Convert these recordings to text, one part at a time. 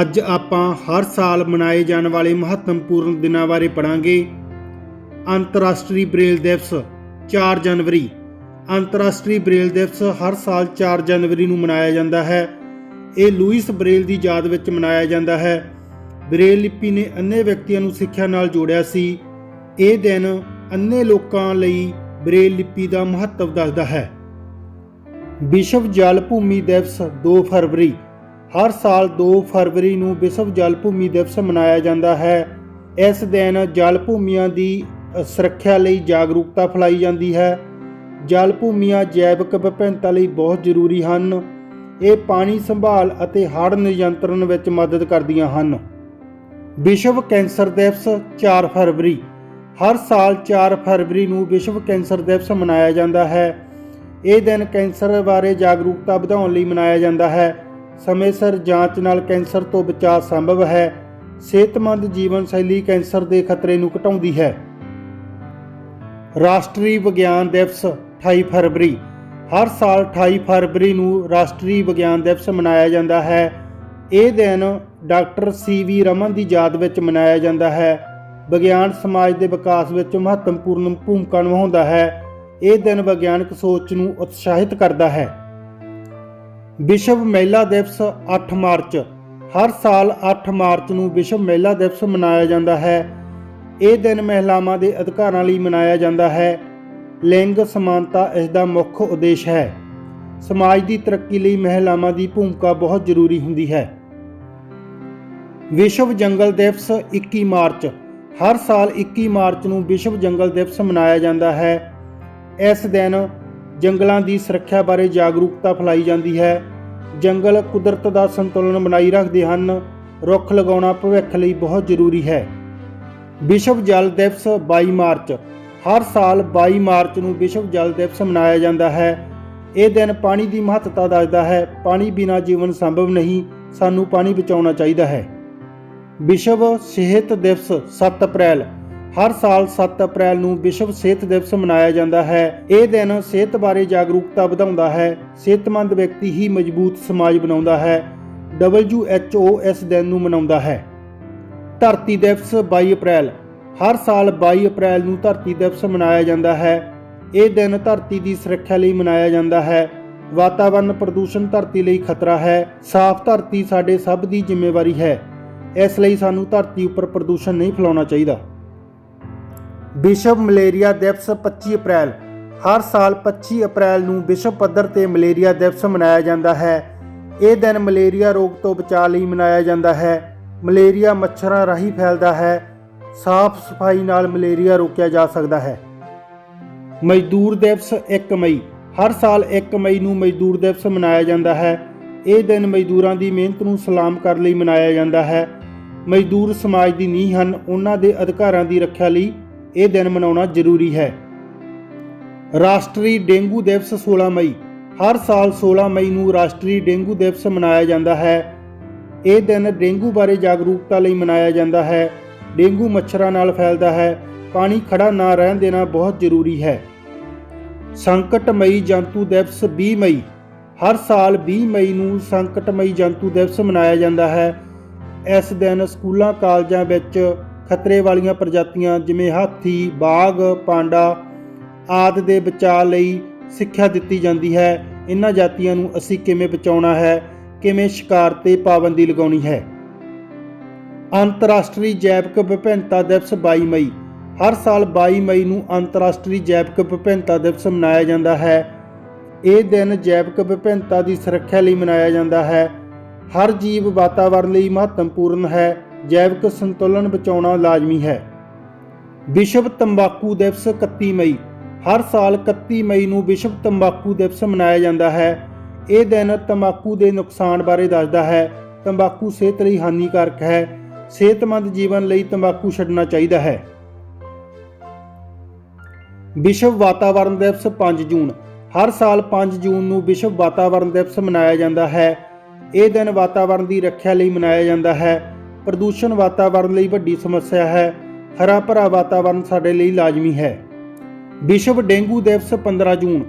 ਅੱਜ ਆਪਾਂ ਹਰ ਸਾਲ ਮਨਾਏ ਜਾਣ ਵਾਲੇ ਮਹੱਤਵਪੂਰਨ ਦਿਨਾਂ ਬਾਰੇ ਪੜਾਂਗੇ ਅੰਤਰਰਾਸ਼ਟਰੀ ਬ੍ਰੇਲ ਦਿਵਸ 4 ਜਨਵਰੀ। ਅੰਤਰਰਾਸ਼ਟਰੀ ਬ੍ਰੇਲ ਦਿਵਸ ਹਰ ਸਾਲ 4 ਜਨਵਰੀ ਨੂੰ ਮਨਾਇਆ ਜਾਂਦਾ ਹੈ। ਇਹ ਲੂਇਸ ਬ੍ਰੇਲ ਦੀ ਯਾਦ ਵਿੱਚ ਮਨਾਇਆ ਜਾਂਦਾ ਹੈ। ਬ੍ਰੇਲ ਲਿਪੀ ਨੇ ਅੰਨੇ ਵਿਅਕਤੀਆਂ ਨੂੰ ਸਿੱਖਿਆ ਨਾਲ ਜੋੜਿਆ ਸੀ। ਇਹ ਦਿਨ ਅੰਨੇ ਲੋਕਾਂ ਲਈ ਬ੍ਰੇਲ ਲਿਪੀ ਦਾ ਮਹੱਤਵ ਦੱਸਦਾ ਹੈ। ਵਿਸ਼ਵ ਜਲ ਭੂਮੀ ਦਿਵਸ 2 ਫਰਵਰੀ। ਹਰ ਸਾਲ 2 ਫਰਵਰੀ ਨੂੰ ਵਿਸ਼ਵ ਜਲ ਭੂਮੀ ਦਿਵਸ ਮਨਾਇਆ ਜਾਂਦਾ ਹੈ। ਇਸ ਦਿਨ ਜਲ ਭੂਮੀਆਂ ਦੀ ਸੁਰੱਖਿਆ ਲਈ ਜਾਗਰੂਕਤਾ ਫੈਲਾਈ ਜਾਂਦੀ ਹੈ। ਜਲ ਭੂਮੀਆਂ ਜੈਵਿਕ ਵਿਭਿੰਨਤਾ ਲਈ ਬਹੁਤ ਜ਼ਰੂਰੀ ਹਨ। ਇਹ ਪਾਣੀ ਸੰਭਾਲ ਅਤੇ ਹੜ੍ਹ ਨਿਯੰਤਰਣ ਵਿੱਚ ਮਦਦ ਕਰਦੀਆਂ ਹਨ। ਵਿਸ਼ਵ ਕੈਂਸਰ ਦਿਵਸ 4 ਫਰਵਰੀ। ਹਰ ਸਾਲ 4 ਫਰਵਰੀ ਨੂੰ ਵਿਸ਼ਵ ਕੈਂਸਰ ਦਿਵਸ ਮਨਾਇਆ ਜਾਂਦਾ ਹੈ। ਇਹ ਦਿਨ ਕੈਂਸਰ ਬਾਰੇ ਜਾਗਰੂਕਤਾ ਵਧਾਉਣ ਲਈ ਮਨਾਇਆ ਜਾਂਦਾ ਹੈ। ਸਮੇਂ ਸਿਰ ਜਾਂਚ ਨਾਲ ਕੈਂਸਰ ਤੋਂ ਬਚਾਅ ਸੰਭਵ ਹੈ। ਸਿਹਤਮੰਦ ਜੀਵਨ ਸ਼ੈਲੀ ਕੈਂਸਰ ਦੇ ਖਤਰੇ ਨੂੰ ਘਟਾਉਂਦੀ ਹੈ। ਰਾਸ਼ਟਰੀ ਵਿਗਿਆਨ ਦਿਵਸ 28 ਫਰਵਰੀ। ਹਰ ਸਾਲ 28 ਫਰਵਰੀ ਨੂੰ ਰਾਸ਼ਟਰੀ ਵਿਗਿਆਨ ਦਿਵਸ ਮਨਾਇਆ ਜਾਂਦਾ ਹੈ। ਇਹ ਦਿਨ ਡਾਕਟਰ ਸੀ ਵੀ ਰਮਨ ਦੀ ਯਾਦ ਵਿੱਚ ਮਨਾਇਆ ਜਾਂਦਾ ਹੈ। ਵਿਗਿਆਨ ਸਮਾਜ ਦੇ ਵਿਕਾਸ ਵਿੱਚ ਮਹੱਤਵਪੂਰਨ ਭੂਮਿਕਾ ਨਿਭਾਉਂਦਾ ਹੈ। ਇਹ ਦਿਨ ਵਿਗਿਆਨਕ ਸੋਚ ਨੂੰ ਉਤਸ਼ਾਹਿਤ ਕਰਦਾ ਹੈ। ਵਿਸ਼ਵ ਮਹਿਲਾ ਦਿਵਸ 8 ਮਾਰਚ। ਹਰ ਸਾਲ 8 ਮਾਰਚ ਨੂੰ ਵਿਸ਼ਵ ਮਹਿਲਾ ਦਿਵਸ ਮਨਾਇਆ ਜਾਂਦਾ ਹੈ। ਇਹ ਦਿਨ ਮਹਿਲਾਵਾਂ ਦੇ ਅਧਿਕਾਰਾਂ ਲਈ ਮਨਾਇਆ ਜਾਂਦਾ ਹੈ। ਲਿੰਗ, ਸਮਾਨਤਾ ਇਸ ਦਾ ਮੁੱਖ ਉਦੇਸ਼ ਹੈ। ਸਮਾਜ ਦੀ ਤਰੱਕੀ ਲਈ ਮਹਿਲਾਵਾਂ ਦੀ ਭੂਮਿਕਾ ਬਹੁਤ ਜ਼ਰੂਰੀ ਹੁੰਦੀ ਹੈ। ਵਿਸ਼ਵ ਜੰਗਲ ਦਿਵਸ 21 ਮਾਰਚ। ਹਰ ਸਾਲ 21 ਮਾਰਚ ਨੂੰ ਵਿਸ਼ਵ ਜੰਗਲ ਦਿਵਸ ਮਨਾਇਆ ਜਾਂਦਾ ਹੈ। ਇਸ ਦਿਨ ਜੰਗਲਾਂ ਦੀ ਸੁਰੱਖਿਆ ਬਾਰੇ ਜਾਗਰੂਕਤਾ ਫੈਲਾਈ ਜਾਂਦੀ ਹੈ। ਜੰਗਲ ਕੁਦਰਤ ਦਾ ਸੰਤੁਲਨ ਬਣਾਈ ਰੱਖਦੇ ਹਨ। ਰੁੱਖ ਲਗਾਉਣਾ ਭਵਿੱਖ ਲਈ ਬਹੁਤ ਜ਼ਰੂਰੀ ਹੈ। ਵਿਸ਼ਵ ਜਲ ਦਿਵਸ 22 ਮਾਰਚ। ਹਰ ਸਾਲ 22 ਮਾਰਚ ਨੂੰ ਵਿਸ਼ਵ ਜਲ ਦਿਵਸ ਮਨਾਇਆ ਜਾਂਦਾ ਹੈ। ਇਹ ਦਿਨ ਪਾਣੀ ਦੀ ਮਹੱਤਤਾ ਦੱਸਦਾ ਹੈ। ਪਾਣੀ ਬਿਨਾ ਜੀਵਨ ਸੰਭਵ ਨਹੀਂ, ਸਾਨੂੰ ਪਾਣੀ ਬਚਾਉਣਾ ਚਾਹੀਦਾ ਹੈ। ਵਿਸ਼ਵ ਸਿਹਤ ਦਿਵਸ 7 ਅਪ੍ਰੈਲ। ਹਰ ਸਾਲ 7 ਅਪ੍ਰੈਲ ਨੂੰ ਵਿਸ਼ਵ ਸਿਹਤ ਦਿਵਸ ਮਨਾਇਆ ਜਾਂਦਾ ਹੈ। ਇਹ ਦਿਨ ਸਿਹਤ ਬਾਰੇ ਜਾਗਰੂਕਤਾ ਵਧਾਉਂਦਾ ਹੈ। ਸਿਹਤਮੰਦ ਵਿਅਕਤੀ ਹੀ ਮਜ਼ਬੂਤ ਸਮਾਜ ਬਣਾਉਂਦਾ ਹੈ। WHO ਇਸ ਦਿਨ ਨੂੰ ਮਨਾਉਂਦਾ ਹੈ। ਧਰਤੀ ਦਿਵਸ 22 ਅਪ੍ਰੈਲ। ਹਰ ਸਾਲ 22 ਅਪ੍ਰੈਲ ਨੂੰ ਧਰਤੀ ਦਿਵਸ ਮਨਾਇਆ ਜਾਂਦਾ ਹੈ। ਇਹ ਦਿਨ ਧਰਤੀ ਦੀ ਸੁਰੱਖਿਆ ਲਈ ਮਨਾਇਆ ਜਾਂਦਾ ਹੈ। ਵਾਤਾਵਰਣ ਪ੍ਰਦੂਸ਼ਣ ਧਰਤੀ ਲਈ ਖਤਰਾ ਹੈ। ਸਾਫ਼ ਧਰਤੀ ਸਾਡੇ ਸਭ ਦੀ ਜ਼ਿੰਮੇਵਾਰੀ ਹੈ। ਇਸ ਲਈ ਸਾਨੂੰ ਧਰਤੀ ਉੱਪਰ ਪ੍ਰਦੂਸ਼ਣ ਨਹੀਂ ਫੈਲਾਉਣਾ ਚਾਹੀਦਾ। ਵਿਸ਼ਵ ਮਲੇਰੀਆ ਦਿਵਸ 25 ਅਪ੍ਰੈਲ। ਹਰ ਸਾਲ 25 ਅਪ੍ਰੈਲ ਨੂੰ ਵਿਸ਼ਵ ਪੱਧਰ ਤੇ ਮਲੇਰੀਆ ਦਿਵਸ ਮਨਾਇਆ ਜਾਂਦਾ ਹੈ। ਇਹ ਦਿਨ ਮਲੇਰੀਆ ਰੋਗ ਤੋਂ ਬਚਾਅ ਲਈ ਮਨਾਇਆ ਜਾਂਦਾ ਹੈ। ਮਲੇਰੀਆ ਮੱਛਰਾਂ ਰਾਹੀਂ ਫੈਲਦਾ ਹੈ। ਸਾਫ਼ ਸਫ਼ਾਈ ਨਾਲ ਮਲੇਰੀਆ ਰੋਕਿਆ ਜਾ ਸਕਦਾ ਹੈ। ਮਜ਼ਦੂਰ ਦਿਵਸ 1 ਮਈ। ਹਰ ਸਾਲ 1 ਮਈ ਨੂੰ ਮਜ਼ਦੂਰ ਦਿਵਸ ਮਨਾਇਆ ਜਾਂਦਾ ਹੈ। ਇਹ ਦਿਨ ਮਜ਼ਦੂਰਾਂ ਦੀ ਮਿਹਨਤ ਨੂੰ ਸਲਾਮ ਕਰਨ ਲਈ ਮਨਾਇਆ ਜਾਂਦਾ ਹੈ। ਮਜ਼ਦੂਰ ਸਮਾਜ ਦੀ ਨੀਂਹ ਹਨ। ਉਹਨਾਂ ਦੇ ਅਧਿਕਾਰਾਂ ਦੀ ਰੱਖਿਆ ਲਈ ਇਹ ਦਿਨ ਮਨਾਉਣਾ ਜ਼ਰੂਰੀ ਹੈ। ਰਾਸ਼ਟਰੀ ਡੇਂਗੂ ਦਿਵਸ 16 ਮਈ। ਹਰ ਸਾਲ 16 ਮਈ ਨੂੰ ਰਾਸ਼ਟਰੀ ਡੇਂਗੂ ਦਿਵਸ ਮਨਾਇਆ ਜਾਂਦਾ ਹੈ। ਇਹ ਦਿਨ ਡੇਂਗੂ ਬਾਰੇ ਜਾਗਰੂਕਤਾ ਲਈ ਮਨਾਇਆ ਜਾਂਦਾ ਹੈ। ਡੇਂਗੂ ਮੱਛਰਾਂ ਨਾਲ ਫੈਲਦਾ ਹੈ। ਪਾਣੀ ਖੜਾ ਨਾ ਰਹਿਣ ਦੇਣਾ ਬਹੁਤ ਜ਼ਰੂਰੀ ਹੈ। ਸੰਕਟਮਈ ਜੰਤੂ ਦਿਵਸ 20 ਮਈ। ਹਰ ਸਾਲ 20 ਮਈ ਨੂੰ ਸੰਕਟਮਈ ਜੰਤੂ ਦਿਵਸ ਮਨਾਇਆ ਜਾਂਦਾ ਹੈ। ਇਸ ਦਿਨ ਸਕੂਲਾਂ, ਕਾਲਜਾਂ ਵਿੱਚ ਖਤਰੇ ਵਾਲੀਆਂ ਪ੍ਰਜਾਤੀਆਂ ਜਿਵੇਂ ਹਾਥੀ ਬਾਘ ਪਾਂਡਾ ਆਦਿ ਦੇ ਬਚਾਅ ਲਈ ਸਿੱਖਿਆ ਦਿੱਤੀ ਜਾਂਦੀ ਹੈ। ਇਹਨਾਂ ਜਾਤੀਆਂ ਨੂੰ ਅਸੀਂ ਕਿਵੇਂ ਬਚਾਉਣਾ ਹੈ? ਕਿਵੇਂ ਸ਼ਿਕਾਰ ਤੇ ਪਾਬੰਦੀ ਲਗਾਉਣੀ ਹੈ? ਅੰਤਰਰਾਸ਼ਟਰੀ ਜੈਵਿਕ ਵਿਭਿੰਨਤਾ ਦਿਵਸ 22 ਮਈ। ਹਰ ਸਾਲ 22 ਮਈ ਨੂੰ ਅੰਤਰਰਾਸ਼ਟਰੀ ਜੈਵਿਕ ਵਿਭਿੰਨਤਾ ਦਿਵਸ ਮਨਾਇਆ ਜਾਂਦਾ ਹੈ। ਇਹ ਦਿਨ ਜੈਵਿਕ ਵਿਭਿੰਨਤਾ ਦੀ ਸੁਰੱਖਿਆ ਲਈ ਮਨਾਇਆ ਜਾਂਦਾ ਹੈ। ਹਰ ਜੀਵ ਵਾਤਾਵਰਣ ਲਈ ਮਹੱਤਵਪੂਰਨ ਹੈ। ਜੈਵਿਕ ਸੰਤੁਲਨ ਬਚਾਉਣਾ ਲਾਜ਼ਮੀ ਹੈ। ਵਿਸ਼ਵ ਤੰਬਾਕੂ ਦਿਵਸ 31 ਮਈ। ਹਰ ਸਾਲ 31 ਮਈ ਨੂੰ ਵਿਸ਼ਵ ਤੰਬਾਕੂ ਦਿਵਸ ਮਨਾਇਆ ਜਾਂਦਾ ਹੈ। ਇਹ ਦਿਨ ਤੰਬਾਕੂ ਦੇ ਨੁਕਸਾਨ ਬਾਰੇ ਦੱਸਦਾ ਹੈ। ਤੰਬਾਕੂ ਸਿਹਤ ਲਈ ਹਾਨੀਕਾਰਕ ਹੈ। ਸਿਹਤਮੰਦ ਜੀਵਨ ਲਈ ਤੰਬਾਕੂ ਛੱਡਣਾ ਚਾਹੀਦਾ ਹੈ। ਵਿਸ਼ਵ ਵਾਤਾਵਰਣ ਦਿਵਸ 5 ਜੂਨ। ਹਰ ਸਾਲ 5 ਜੂਨ ਨੂੰ ਵਿਸ਼ਵ ਵਾਤਾਵਰਣ ਦਿਵਸ ਮਨਾਇਆ ਜਾਂਦਾ ਹੈ। ਇਹ ਦਿਨ ਵਾਤਾਵਰਣ ਦੀ ਰੱਖਿਆ ਲਈ ਮਨਾਇਆ ਜਾਂਦਾ ਹੈ। ਪ੍ਰਦੂਸ਼ਣ ਵਾਤਾਵਰਣ ਲਈ ਵੱਡੀ ਸਮੱਸਿਆ ਹੈ। ਹਰਾ ਭਰਾ ਵਾਤਾਵਰਣ ਸਾਡੇ ਲਈ ਲਾਜ਼ਮੀ ਹੈ। ਵਿਸ਼ਵ ਡੇਂਗੂ ਦਿਵਸ 15 ਜੂਨ।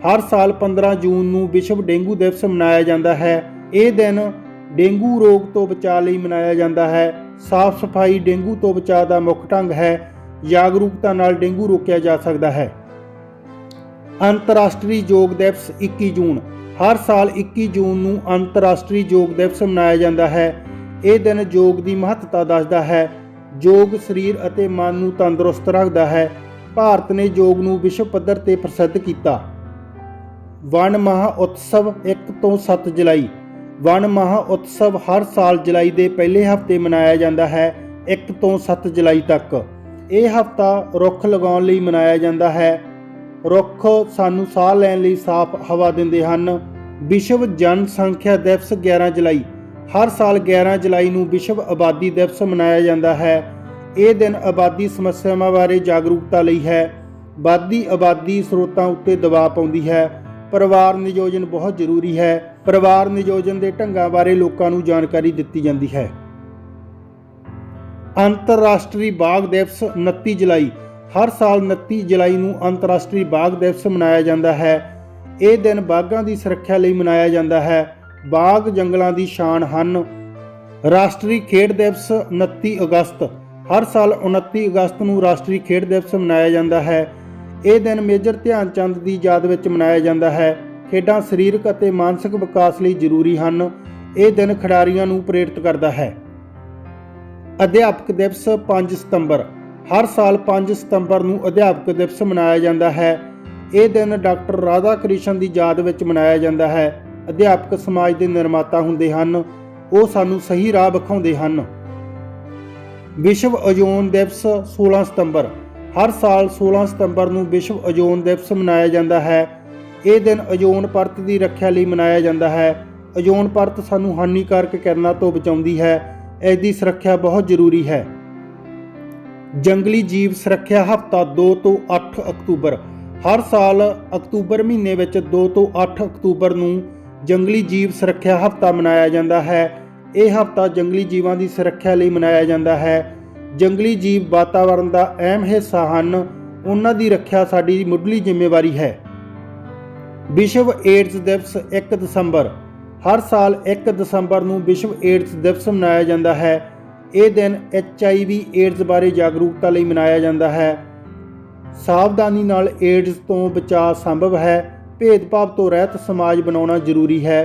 ਹਰ ਸਾਲ 15 ਜੂਨ ਨੂੰ ਵਿਸ਼ਵ ਡੇਂਗੂ ਦਿਵਸ ਮਨਾਇਆ ਜਾਂਦਾ ਹੈ। ਇਹ ਦਿਨ ਡੇਂਗੂ ਰੋਗ ਤੋਂ ਬਚਾਅ ਲਈ ਮਨਾਇਆ ਜਾਂਦਾ ਹੈ। ਸਾਫ਼ ਸਫ਼ਾਈ ਡੇਂਗੂ ਤੋਂ ਬਚਾਅ ਦਾ ਮੁੱਖ ਢੰਗ ਹੈ। ਜਾਗਰੂਕਤਾ ਨਾਲ ਡੇਂਗੂ ਰੋਕਿਆ ਜਾ ਸਕਦਾ ਹੈ। ਅੰਤਰਰਾਸ਼ਟਰੀ ਯੋਗ ਦਿਵਸ 21 ਜੂਨ। ਹਰ ਸਾਲ 21 ਜੂਨ ਨੂੰ ਅੰਤਰਰਾਸ਼ਟਰੀ ਯੋਗ ਦਿਵਸ ਮਨਾਇਆ ਜਾਂਦਾ ਹੈ। ਇਹ ਦਿਨ ਯੋਗ ਦੀ ਮਹੱਤਤਾ ਦੱਸਦਾ ਹੈ। ਯੋਗ ਸਰੀਰ ਅਤੇ ਮਨ ਨੂੰ ਤੰਦਰੁਸਤ ਰੱਖਦਾ ਹੈ। ਭਾਰਤ ਨੇ ਯੋਗ ਨੂੰ ਵਿਸ਼ਵ ਪੱਧਰ ਤੇ ਪ੍ਰਸਿੱਧ ਕੀਤਾ। ਵਣ ਮਹਾ ਉਤਸਵ 1 ਤੋਂ 7 ਜੁਲਾਈ। ਵਣ ਮਹਾ ਉਤਸਵ ਹਰ ਸਾਲ ਜੁਲਾਈ ਦੇ ਪਹਿਲੇ ਹਫ਼ਤੇ ਮਨਾਇਆ ਜਾਂਦਾ ਹੈ 1 ਤੋਂ 7 ਜੁਲਾਈ ਤੱਕ। ਇਹ ਹਫਤਾ ਰੁੱਖ ਲਗਾਉਣ ਲਈ ਮਨਾਇਆ ਜਾਂਦਾ ਹੈ। ਰੁੱਖ ਸਾਨੂੰ ਸਾਹ ਲੈਣ ਲਈ ਸਾਫ਼ ਹਵਾ ਦਿੰਦੇ ਹਨ। ਵਿਸ਼ਵ ਜਨਸੰਖਿਆ ਦਿਵਸ 11 ਜੁਲਾਈ। ਹਰ ਸਾਲ 11 ਜੁਲਾਈ ਨੂੰ ਵਿਸ਼ਵ ਆਬਾਦੀ ਦਿਵਸ ਮਨਾਇਆ ਜਾਂਦਾ ਹੈ। ਇਹ ਦਿਨ ਆਬਾਦੀ ਸਮੱਸਿਆਵਾਂ ਬਾਰੇ ਜਾਗਰੂਕਤਾ ਲਈ ਹੈ। ਵੱਧਦੀ ਆਬਾਦੀ ਸਰੋਤਾਂ ਉੱਤੇ ਦਬਾਅ ਪਾਉਂਦੀ ਹੈ। ਪਰਿਵਾਰ ਨਿਯੋਜਨ ਬਹੁਤ ਜ਼ਰੂਰੀ ਹੈ। ਪਰਿਵਾਰ ਨਿਯੋਜਨ ਦੇ ਢੰਗਾਂ ਬਾਰੇ ਲੋਕਾਂ ਨੂੰ ਜਾਣਕਾਰੀ ਦਿੱਤੀ ਜਾਂਦੀ ਹੈ। ਅੰਤਰਰਾਸ਼ਟਰੀ ਬਾਗ ਦਿਵਸ 29 ਜੁਲਾਈ। ਹਰ ਸਾਲ 29 ਜੁਲਾਈ ਨੂੰ ਅੰਤਰਰਾਸ਼ਟਰੀ ਬਾਗ ਦਿਵਸ ਮਨਾਇਆ ਜਾਂਦਾ ਹੈ। ਇਹ ਦਿਨ ਬਾਘਾਂ ਦੀ ਸੁਰੱਖਿਆ ਲਈ ਮਨਾਇਆ ਜਾਂਦਾ ਹੈ। ਬਾਘ ਜੰਗਲਾਂ ਦੀ ਸ਼ਾਨ ਹਨ। ਰਾਸ਼ਟਰੀ ਖੇਡ ਦਿਵਸ 29 ਅਗਸਤ। ਹਰ ਸਾਲ 29 ਅਗਸਤ ਨੂੰ ਰਾਸ਼ਟਰੀ ਖੇਡ ਦਿਵਸ ਮਨਾਇਆ ਜਾਂਦਾ ਹੈ। ਇਹ ਦਿਨ ਮੇਜਰ ਧਿਆਨ ਚੰਦ ਦੀ ਯਾਦ ਵਿੱਚ ਮਨਾਇਆ ਜਾਂਦਾ ਹੈ। ਖੇਡਾਂ ਸਰੀਰਕ ਅਤੇ ਮਾਨਸਿਕ ਵਿਕਾਸ ਲਈ ਜ਼ਰੂਰੀ ਹਨ। ਇਹ ਦਿਨ ਖਿਡਾਰੀਆਂ ਨੂੰ ਪ੍ਰੇਰਿਤ ਕਰਦਾ ਹੈ। ਅਧਿਆਪਕ ਦਿਵਸ 5 ਸਤੰਬਰ। ਹਰ ਸਾਲ 5 ਸਤੰਬਰ ਨੂੰ ਅਧਿਆਪਕ ਦਿਵਸ ਮਨਾਇਆ ਜਾਂਦਾ ਹੈ। ਇਹ ਦਿਨ ਡਾਕਟਰ ਰਾਧਾ ਕ੍ਰਿਸ਼ਨ ਦੀ ਯਾਦ ਵਿੱਚ ਮਨਾਇਆ ਜਾਂਦਾ ਹੈ। ਅਧਿਆਪਕ ਸਮਾਜ ਦੇ ਨਿਰਮਾਤਾ ਹੁੰਦੇ ਹਨ, ਉਹ ਸਾਨੂੰ ਸਹੀ ਰਾਹ ਵਿਖਾਉਂਦੇ ਹਨ। ਵਿਸ਼ਵ ਓਜ਼ੋਨ ਦਿਵਸ 16 ਸਤੰਬਰ। ਹਰ ਸਾਲ 16 ਸਤੰਬਰ ਨੂੰ ਵਿਸ਼ਵ ਓਜ਼ੋਨ ਦਿਵਸ ਮਨਾਇਆ ਜਾਂਦਾ ਹੈ। ਇਹ ਦਿਨ ਓਜ਼ੋਨ ਪਰਤ ਦੀ ਰੱਖਿਆ ਲਈ ਮਨਾਇਆ ਜਾਂਦਾ ਹੈ। ਓਜ਼ੋਨ ਪਰਤ ਸਾਨੂੰ ਹਾਨੀਕਾਰਕ ਕਿਰਨਾਂ ਤੋਂ ਬਚਾਉਂਦੀ ਹੈ। ਇਸ ਦੀ ਸੁਰੱਖਿਆ ਬਹੁਤ ਜ਼ਰੂਰੀ ਹੈ। ਜੰਗਲੀ ਜੀਵ ਸੁਰੱਖਿਆ ਹਫਤਾ 2 ਤੋਂ 8 ਅਕਤੂਬਰ। ਹਰ ਸਾਲ ਅਕਤੂਬਰ ਮਹੀਨੇ ਵਿੱਚ 2 ਤੋਂ 8 ਅਕਤੂਬਰ ਨੂੰ ਜੰਗਲੀ ਜੀਵ ਸੁਰੱਖਿਆ ਹਫਤਾ ਮਨਾਇਆ ਜਾਂਦਾ ਹੈ। ਇਹ ਹਫਤਾ ਜੰਗਲੀ ਜੀਵਾਂ ਦੀ ਸੁਰੱਖਿਆ ਲਈ ਮਨਾਇਆ ਜਾਂਦਾ ਹੈ। ਜੰਗਲੀ ਜੀਵ ਵਾਤਾਵਰਣ ਦਾ ਅਹਿਮ ਹਿੱਸਾ ਹਨ। ਉਹਨਾਂ ਦੀ ਰੱਖਿਆ ਸਾਡੀ ਮੁੱਢਲੀ ਜ਼ਿੰਮੇਵਾਰੀ ਹੈ। ਵਿਸ਼ਵ ਏਡਜ਼ ਦਿਵਸ 1 ਦਸੰਬਰ। ਹਰ ਸਾਲ 1 ਦਸੰਬਰ ਨੂੰ ਵਿਸ਼ਵ ਏਡਜ਼ ਦਿਵਸ ਮਨਾਇਆ ਜਾਂਦਾ ਹੈ। ਇਹ ਦਿਨ ਐਚਆਈਵੀ ਏਡਜ਼ ਬਾਰੇ ਜਾਗਰੂਕਤਾ ਲਈ ਮਨਾਇਆ ਜਾਂਦਾ ਹੈ। ਸਾਵਧਾਨੀ ਨਾਲ ਏਡਜ਼ ਤੋਂ ਬਚਾਅ ਸੰਭਵ ਹੈ। ਭੇਦਭਾਵ ਤੋਂ ਰਹਿਤ ਸਮਾਜ ਬਣਾਉਣਾ ਜ਼ਰੂਰੀ ਹੈ।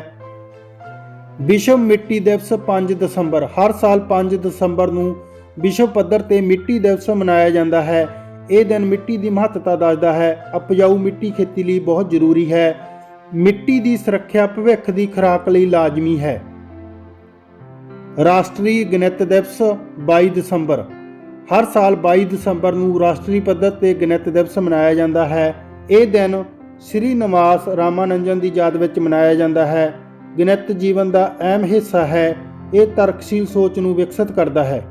ਵਿਸ਼ਵ ਮਿੱਟੀ ਦਿਵਸ 5 ਦਸੰਬਰ, ਹਰ ਸਾਲ 5 ਦਸੰਬਰ ਨੂੰ ਵਿਸ਼ਵ ਪੱਧਰ ਤੇ ਮਿੱਟੀ ਦਿਵਸ ਮਨਾਇਆ ਜਾਂਦਾ ਹੈ। ਇਹ ਦਿਨ ਮਿੱਟੀ ਦੀ ਮਹੱਤਤਾ ਦੱਸਦਾ ਹੈ। ਉਪਜਾਊ ਮਿੱਟੀ ਖੇਤੀ ਲਈ ਬਹੁਤ ਜ਼ਰੂਰੀ ਹੈ। ਮਿੱਟੀ ਦੀ ਸੁਰੱਖਿਆ ਭਵਿੱਖ ਦੀ ਖੁਰਾਕ ਲਈ ਲਾਜ਼ਮੀ ਹੈ। ਰਾਸ਼ਟਰੀ ਗਣਿਤ ਦਿਵਸ 22 ਦਸੰਬਰ, ਹਰ ਸਾਲ 22 ਦਸੰਬਰ ਨੂੰ ਰਾਸ਼ਟਰੀ ਪੱਧਰ ਤੇ ਗਣਿਤ ਦਿਵਸ ਮਨਾਇਆ ਜਾਂਦਾ ਹੈ। ਇਹ ਦਿਨ ਸ੍ਰੀ ਨਿਵਾਸ ਰਾਮਾਨੰਜਨ ਦੀ ਯਾਦ ਵਿੱਚ ਮਨਾਇਆ ਜਾਂਦਾ ਹੈ। ਗਣਿਤ ਜੀਵਨ ਦਾ ਅਹਿਮ ਹਿੱਸਾ ਹੈ। ਇਹ ਤਰਕਸ਼ੀਲ ਸੋਚ ਨੂੰ ਵਿਕਸਿਤ ਕਰਦਾ ਹੈ।